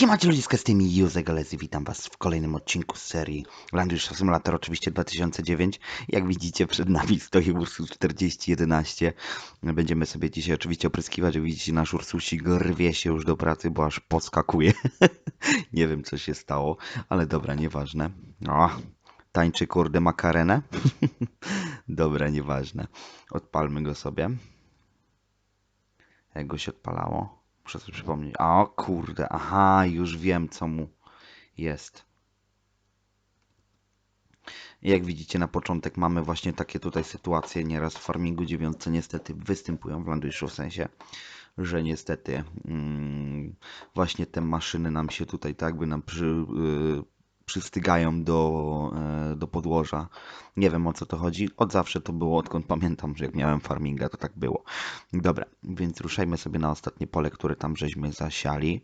Siemacie ludziska z tymi Józef Galezy, witam was w kolejnym odcinku z serii Rush Simulator, oczywiście 2009. Jak widzicie przed nami stoi Ursus 4011. Będziemy sobie dzisiaj oczywiście opryskiwać, jak widzicie nasz Ursusik rwie się już do pracy, bo aż poskakuje. Nie wiem co się stało, ale dobra, nieważne. O, tańczy kurde makarenę. dobra, nieważne. Odpalmy go sobie. Jak go się odpalało? Muszę sobie przypomnieć. A, o kurde, aha, już wiem, co mu jest. Jak widzicie, na początek mamy właśnie takie tutaj sytuacje. Nieraz w farmingu 9 niestety występują w Landwishu, w sensie, że niestety mm, właśnie te maszyny nam się tutaj tak by nam przy, y, przystygają do, e, do podłoża. Nie wiem o co to chodzi. Od zawsze to było, odkąd pamiętam, że jak miałem farminga, to tak było. Dobra, więc ruszajmy sobie na ostatnie pole, które tam żeśmy zasiali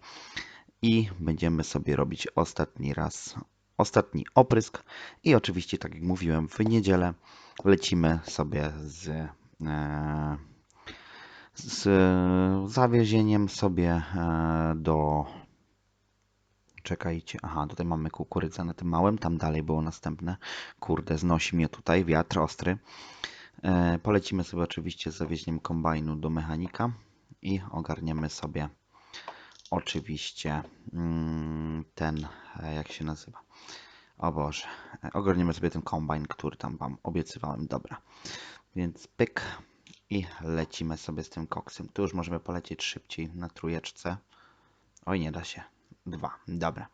i będziemy sobie robić ostatni raz, ostatni oprysk i oczywiście, tak jak mówiłem, w niedzielę lecimy sobie z, e, z zawiezieniem sobie e, do Czekajcie, aha, tutaj mamy kukurydzę na tym małym, tam dalej było następne. Kurde, znosi mnie tutaj wiatr ostry. E, polecimy sobie oczywiście z zawieźniem kombajnu do mechanika i ogarniemy sobie oczywiście mm, ten, e, jak się nazywa? O Boże, e, ogarniemy sobie ten kombajn, który tam Wam obiecywałem. Dobra, więc pyk i lecimy sobie z tym koksem. Tu już możemy polecieć szybciej na trójeczce. Oj, nie da się. Dwa, dobra.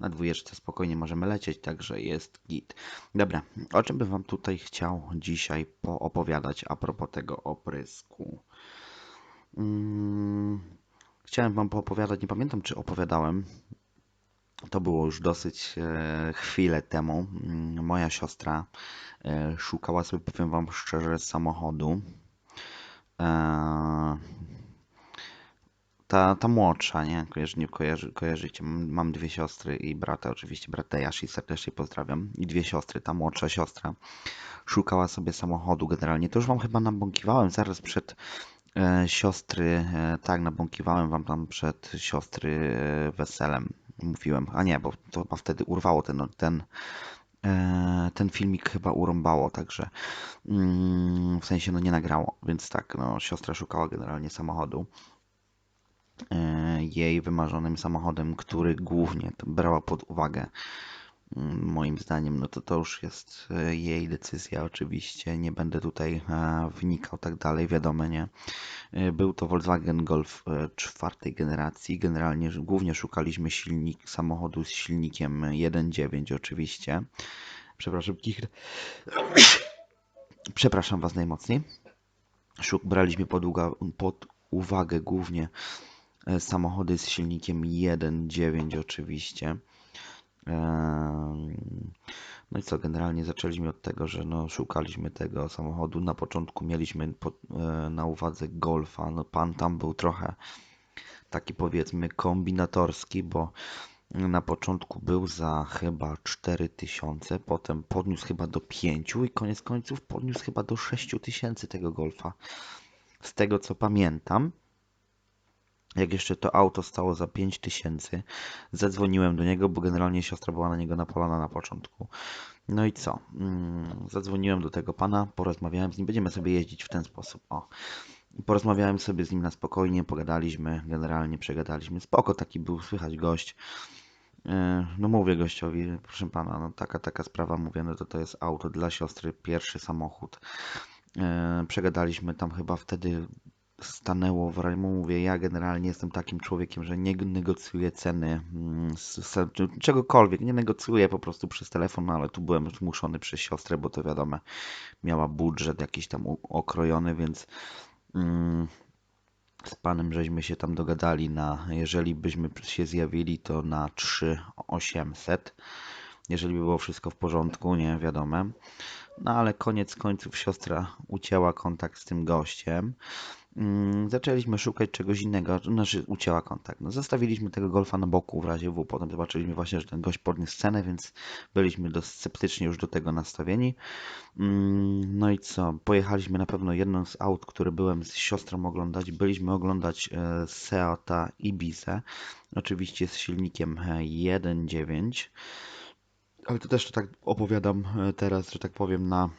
Na dwójeczce spokojnie możemy lecieć, także jest git. Dobra, o czym bym Wam tutaj chciał dzisiaj poopowiadać a propos tego oprysku? Hmm, chciałem Wam poopowiadać, nie pamiętam czy opowiadałem, to było już dosyć e, chwilę temu. Mm, moja siostra e, szukała sobie, powiem Wam szczerze, samochodu. E, ta, ta młodsza, nie? Kojarzy, nie kojarzy, kojarzycie. Mam, dwie siostry i brata, oczywiście brat Dejashi, serdecznie pozdrawiam. I dwie siostry, ta młodsza siostra szukała sobie samochodu generalnie. To już wam chyba nabąkiwałem zaraz przed e, siostry, e, tak, nabąkiwałem wam tam przed siostry e, weselem. Mówiłem, a nie, bo to chyba wtedy urwało ten, ten, e, ten filmik chyba urąbało, także mm, w sensie no nie nagrało, więc tak, no siostra szukała generalnie samochodu. E, jej wymarzonym samochodem, który głównie brała pod uwagę. Mm, moim zdaniem, no to to już jest e, jej decyzja, oczywiście. Nie będę tutaj e, wnikał tak dalej, wiadomo, nie. Był to Volkswagen Golf czwartej generacji. Generalnie głównie szukaliśmy silnik, samochodu z silnikiem 1.9 oczywiście. Przepraszam, kichr. Przepraszam Was najmocniej. Braliśmy pod, pod uwagę głównie samochody z silnikiem 1.9 oczywiście. No i co, generalnie zaczęliśmy od tego, że no, szukaliśmy tego samochodu. Na początku mieliśmy e, na uwadze Golfa. No, pan tam był trochę taki powiedzmy kombinatorski, bo na początku był za chyba 4000, potem podniósł chyba do 5 i koniec końców podniósł chyba do 6000 tego Golfa. Z tego co pamiętam jak jeszcze to auto stało za 5000, zadzwoniłem do niego, bo generalnie siostra była na niego napalona na początku. No i co? Mm, zadzwoniłem do tego pana, porozmawiałem z nim, będziemy sobie jeździć w ten sposób. O. Porozmawiałem sobie z nim na spokojnie, pogadaliśmy, generalnie przegadaliśmy. Spoko taki był, słychać gość. E, no mówię gościowi, proszę pana, no taka, taka sprawa, mówię, no to to jest auto dla siostry, pierwszy samochód. E, przegadaliśmy tam chyba wtedy stanęło w raju. Mówię, ja generalnie jestem takim człowiekiem, że nie negocjuję ceny mm, czegokolwiek, nie negocjuję po prostu przez telefon, no ale tu byłem zmuszony przez siostrę, bo to wiadomo, miała budżet jakiś tam okrojony, więc mm, z panem żeśmy się tam dogadali na, jeżeli byśmy się zjawili, to na 3800, jeżeli by było wszystko w porządku, nie wiadomo. No ale koniec końców siostra ucięła kontakt z tym gościem. Mm, zaczęliśmy szukać czegoś innego, znaczy ucięła kontakt. No, zostawiliśmy tego golfa na boku w razie W, potem zobaczyliśmy właśnie, że ten gość podniósł scenę, więc byliśmy dość sceptycznie już do tego nastawieni. Mm, No i co? Pojechaliśmy na pewno jedną z aut, które byłem z siostrą oglądać. Byliśmy oglądać e, Seata Ibiza, oczywiście z silnikiem e, 1.9. Ale to też to tak opowiadam e, teraz, że tak powiem, na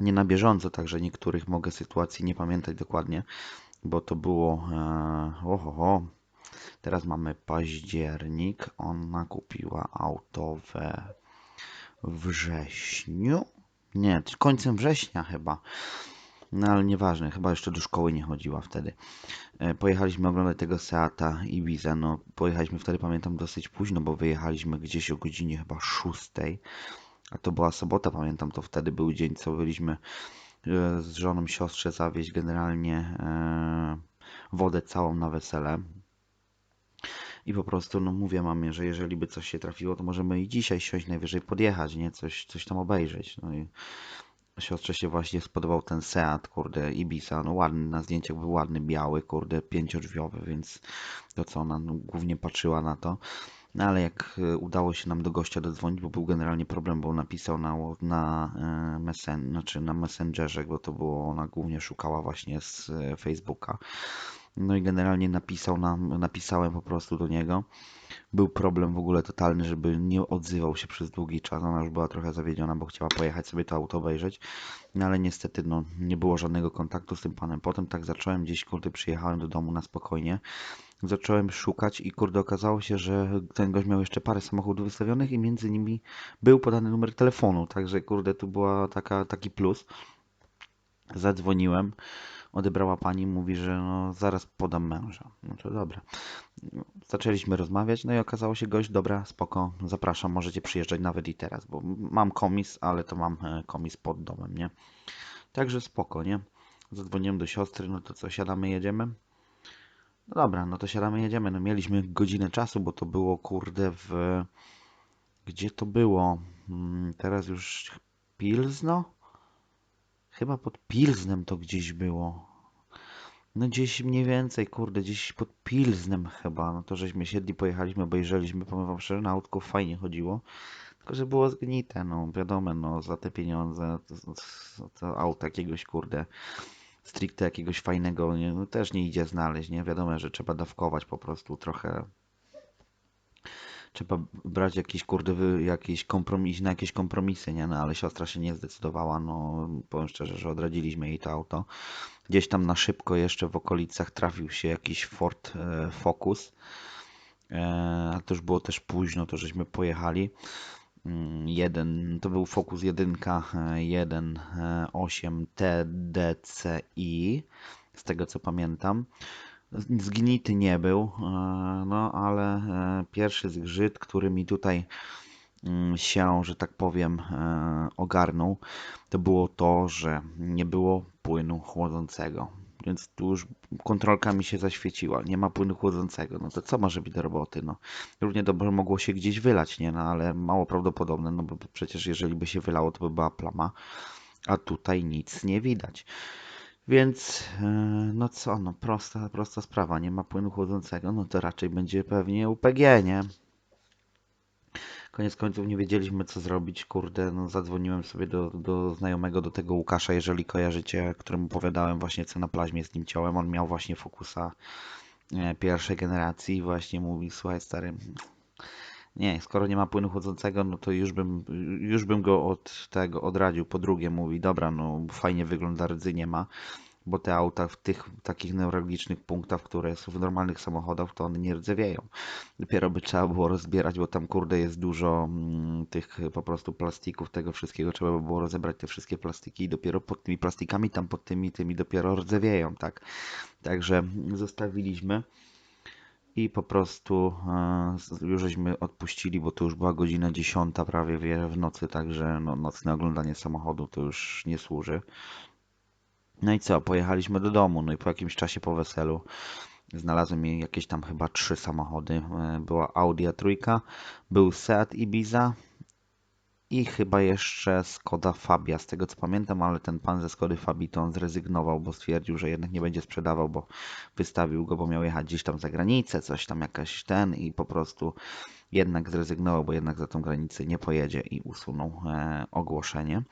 nie na bieżąco, także niektórych mogę sytuacji nie pamiętać dokładnie, bo to było e. Teraz mamy październik. Ona kupiła auto we wrześniu. Nie, końcem września chyba. No ale nieważne, chyba jeszcze do szkoły nie chodziła wtedy. E, Pojechaliśmy oglądać tego Seata Ibiza. No, pojechaliśmy wtedy, pamiętam, dosyć późno, bo wyjechaliśmy gdzieś o godzinie chyba 6. A to była sobota, pamiętam, to wtedy był dzień, co byliśmy e, z żoną siostrze zawieźć generalnie e, wodę całą na wesele. I po prostu, no mówię mamie, że jeżeli by coś się trafiło, to możemy i dzisiaj siąść, najwyżej podjechać, nie? Coś, coś tam obejrzeć. No i siostrze się właśnie spodobał ten Seat, kurde, Ibiza. No ładny, na zdjęciach był ładny, biały, kurde, pięciodrzwiowy, więc to co ona no, głównie patrzyła na to. No ale jak e, udało się nam do gościa dodzwonić, bo był generalnie problem, bo napisał na, na, e, messen, znaczy na Messengerze, bo to było, ona głównie szukała właśnie z e, Facebooka. No i generalnie napisał nam, napisałem po prostu do niego. Był problem w ogóle totalny, żeby nie odzywał się przez długi czas. Ona już była trochę zawiedziona, bo chciała pojechać sobie to auto obejrzeć. No ale niestety no, nie było żadnego kontaktu z tym panem. Potem tak zacząłem gdzieś, kurde, przyjechałem do domu na spokojnie. Zacząłem szukać i kurde okazało się, że ten gość miał jeszcze parę samochodów wystawionych i między nimi był podany numer telefonu. Także kurde, tu była taka, taki plus. Zadzwoniłem. Odebrała pani, mówi, że no, zaraz podam męża. No to dobra. Zaczęliśmy rozmawiać, no i okazało się gość, dobra, spoko, zapraszam, możecie przyjeżdżać nawet i teraz, bo mam komis, ale to mam e, komis pod domem, nie? Także spoko, nie? Zadzwoniłem do siostry, no to co, siadamy, jedziemy? No dobra, no to siadamy, jedziemy. No mieliśmy godzinę czasu, bo to było, kurde, w... Gdzie to było? Mm, Teraz już Pilzno? Chyba pod Pilznem to gdzieś było. No gdzieś mniej więcej, kurde, gdzieś pod Pilznem chyba. No to żeśmy siedli, pojechaliśmy, obejrzeliśmy, powiem wam szczerze, na autko fajnie chodziło. Tylko, że było zgnite, no wiadomo, no za te pieniądze to, to, to auto jakiegoś, kurde, stricte jakiegoś fajnego, nie, no też nie idzie znaleźć, nie? Wiadomo, że trzeba dawkować po prostu trochę. Trzeba brać jakieś, kurde, jakieś kompromis, na jakieś kompromisy, nie? No ale siostra się nie zdecydowała, no powiem szczerze, że odradziliśmy jej to auto. Gdzieś tam na szybko jeszcze w okolicach trafił się jakiś Ford e, Focus. E, ale to już było też późno, to żeśmy pojechali. Mm, Jeden, to był Focus 1, 1.8 TDCi, z tego co pamiętam. Zgnity nie był, no ale pierwszy zgrzyt, który mi tutaj mm, się, że tak powiem, ogarnął, to było to, że nie było płynu chłodzącego. Więc tu już kontrolka mi się zaświeciła. Nie ma płynu chłodzącego. No to co może być do roboty? No, równie dobrze mogło się gdzieś wylać, nie? No ale mało prawdopodobne, no bo przecież jeżeli by się wylało, to by była plama. A tutaj nic nie widać. Więc, e, no co, no prosta, prosta sprawa. Nie ma płynu chłodzącego, no to raczej będzie pewnie UPG, nie? Koniec końców nie wiedzieliśmy co zrobić, kurde, no zadzwoniłem sobie do, do znajomego, do tego Łukasza, jeżeli kojarzycie, któremu opowiadałem właśnie co na plaźmie z nim ciałem, on miał właśnie Focusa e, pierwszej generacji i właśnie mówi, słuchaj stary, nie, skoro nie ma płynu chłodzącego, no to już bym, już bym go od tego odradził. Po drugie. Mówi, dobra, no fajnie wygląda, rdzy nie ma, bo te auta w tych takich newralgicznych punktach, które są w normalnych samochodach, to one nie rdzewieją. Dopiero by trzeba było rozbierać, bo tam kurde jest dużo mm, tych po prostu plastików, tego wszystkiego. Trzeba by było rozebrać te wszystkie plastiki i dopiero pod tymi plastikami, tam pod tymi, tymi dopiero rdzewieją, tak. Także zostawiliśmy. I po prostu e, już żeśmy odpuścili, bo to już była godzina 10 prawie wie, w nocy, także no, nocne oglądanie samochodu to już nie służy. No i co, pojechaliśmy do domu, no i po jakimś czasie po weselu znalazłem jej jakieś tam chyba trzy samochody. E, Była Audi A3, był Seat Ibiza i chyba jeszcze Skoda Fabia, z tego co pamiętam, ale ten pan ze Skody Fabii to on zrezygnował, bo stwierdził, że jednak nie będzie sprzedawał, bo wystawił go, bo miał jechać gdzieś tam za granicę, coś tam jakaś ten i po prostu jednak zrezygnował, bo jednak za tą granicę nie pojedzie i usunął e, ogłoszenie.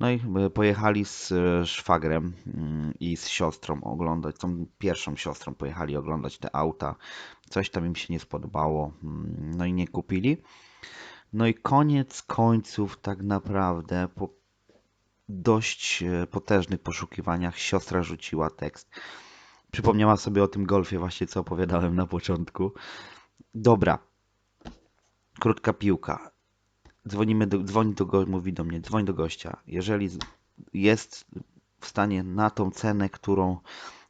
No i pojechali z e, szwagrem mm, i z siostrą oglądać, tą pierwszą siostrą pojechali oglądać te auta. Coś tam im się nie spodobało, mm, no i nie kupili. No i koniec końców, tak naprawdę, po dość e, potężnych poszukiwaniach, siostra rzuciła tekst. Przypomniała sobie o tym golfie, właśnie co opowiadałem na początku. Dobra, krótka piłka. Dzwonimy do, dzwoni do go, mówi do mnie, dzwoń do gościa. Jeżeli jest w stanie na tą cenę, którą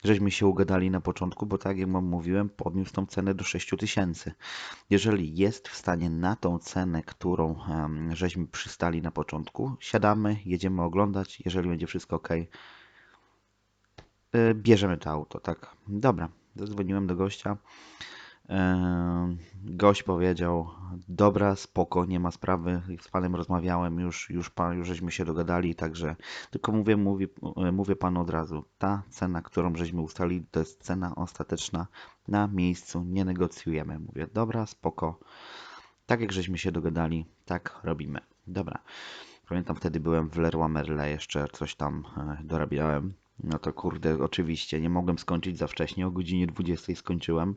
żeśmy się ugadali na początku, bo tak jak wam mówiłem, podniósł tą cenę do 6000 tysięcy. Jeżeli jest w stanie na tą cenę, którą em, żeśmy przystali na początku, siadamy, jedziemy oglądać, jeżeli będzie wszystko ok, bierzemy to auto, tak? Dobra, zadzwoniłem do gościa. Gość powiedział, dobra, spoko, nie ma sprawy, z panem rozmawiałem, już, już, pan, już żeśmy się dogadali, także tylko mówię, mówię, mówię panu od razu, ta cena, którą żeśmy ustalili, to jest cena ostateczna na miejscu, nie negocjujemy. Mówię, dobra, spoko, tak jak żeśmy się dogadali, tak robimy. Dobra. Pamiętam wtedy byłem w Leroy Merle, jeszcze coś tam e, dorabiałem. No to kurde, oczywiście, nie mogłem skończyć za wcześnie, o godzinie 20 skończyłem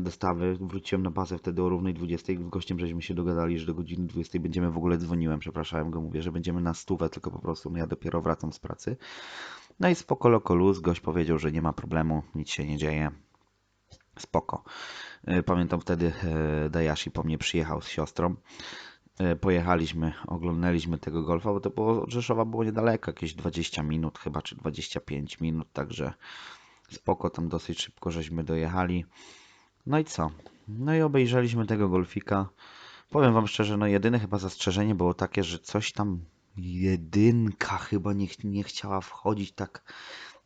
dostawy. Wróciłem na bazę wtedy o równej 20. Z gościem żeśmy się dogadali, że do godziny 20 będziemy w ogóle dzwoniłem, przepraszałem go, mówię, że będziemy na stówę, tylko po prostu no ja dopiero wracam z pracy. No i spoko loko luz, gość powiedział, że nie ma problemu, nic się nie dzieje. Spoko. E, Pamiętam wtedy e, Dayashi po mnie przyjechał z siostrą. E, Pojechaliśmy, oglądaliśmy tego golfa, bo to było od Rzeszowa było niedaleko, jakieś 20 minut chyba, czy 25 minut, także spoko, tam dosyć szybko żeśmy dojechali. No i co? No i obejrzeliśmy tego golfika. Powiem wam szczerze, no jedyne chyba zastrzeżenie było takie, że coś tam jedynka chyba nie, nie chciała wchodzić tak,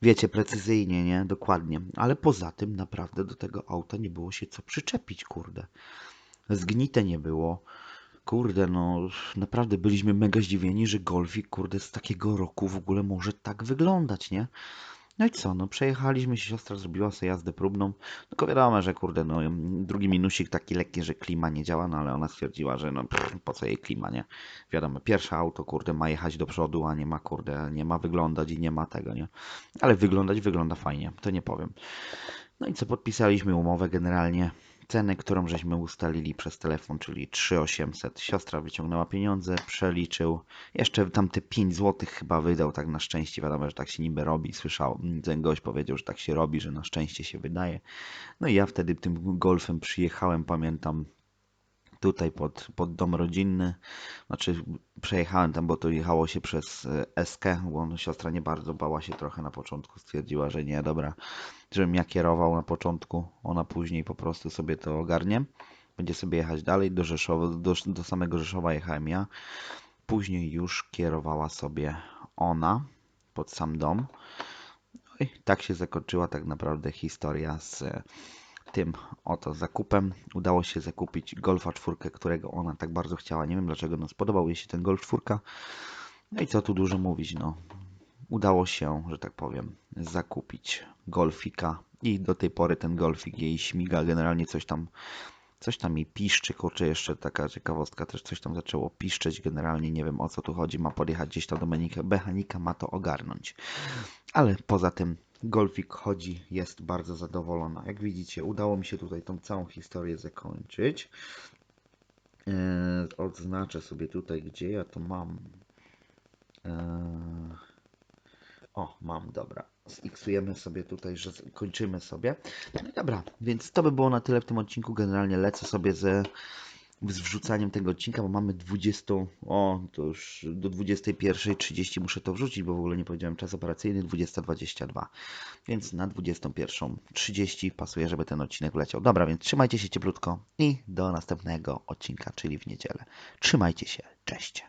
wiecie, precyzyjnie, nie? Dokładnie. Ale poza tym naprawdę do tego auta nie było się co przyczepić, kurde. Zgnite nie było. Kurde, no naprawdę byliśmy mega zdziwieni, że golfik, kurde, z takiego roku w ogóle może tak wyglądać, nie? No i co, no przejechaliśmy się, siostra zrobiła sobie jazdę próbną, tylko wiadomo, że kurde, no drugi minusik taki lekki, że klima nie działa, no ale ona stwierdziła, że no pff, po co jej klima, nie? Wiadomo, pierwsze auto, kurde, ma jechać do przodu, a nie ma, kurde, nie ma wyglądać i nie ma tego, nie? Ale wyglądać wygląda fajnie, to nie powiem. No i co, podpisaliśmy umowę generalnie. Cenę, którą żeśmy ustalili przez telefon, czyli 3800. Siostra wyciągnęła pieniądze, przeliczył. Jeszcze tam te 5 zł chyba wydał, tak na szczęście. Wiadomo, że tak się niby robi. Słyszał, ten gość powiedział, że tak się robi, że na szczęście się wydaje. No i ja wtedy tym golfem przyjechałem, pamiętam, tutaj pod, pod dom rodzinny. Znaczy przejechałem tam, bo to jechało się przez e, SK, bo siostra nie bardzo bała się trochę na początku. Stwierdziła, że nie, dobra, żebym ja kierował na początku, ona później po prostu sobie to ogarnie. Będzie sobie jechać dalej do Rzeszowa, do, do samego Rzeszowa jechałem ja. Później już kierowała sobie ona pod sam dom. No i tak się zakończyła tak naprawdę historia z e, tym oto zakupem. Udało się zakupić Golfa 4, którego ona tak bardzo chciała. Nie wiem dlaczego, no spodobał jej się ten Golf 4. No i co tu dużo mówić, no. Udało się, że tak powiem, zakupić Golfika i do tej pory ten Golfik jej śmiga, generalnie coś tam Coś tam mi piszczy, kurczę, jeszcze taka ciekawostka, też coś tam zaczęło piszczeć, generalnie nie wiem o co tu chodzi, ma podjechać gdzieś tam do mechanika, ma to ogarnąć. Ale poza tym Golfik chodzi, jest bardzo zadowolona. Jak widzicie, udało mi się tutaj tą całą historię zakończyć. Eee, odznaczę sobie tutaj, gdzie ja to mam. Eee, o, mam, dobra. Xiksujemy sobie tutaj, że z- kończymy sobie. No dobra, więc to by było na tyle w tym odcinku. Generalnie lecę sobie ze z wrzucaniem tego odcinka, bo mamy 20, o, to już do 21.30 muszę to wrzucić, bo w ogóle nie powiedziałem czas operacyjny, 20.22. Więc na 21.30 pasuje, żeby ten odcinek wleciał. Dobra, więc trzymajcie się cieplutko i do następnego odcinka, czyli w niedzielę. Trzymajcie się, cześć.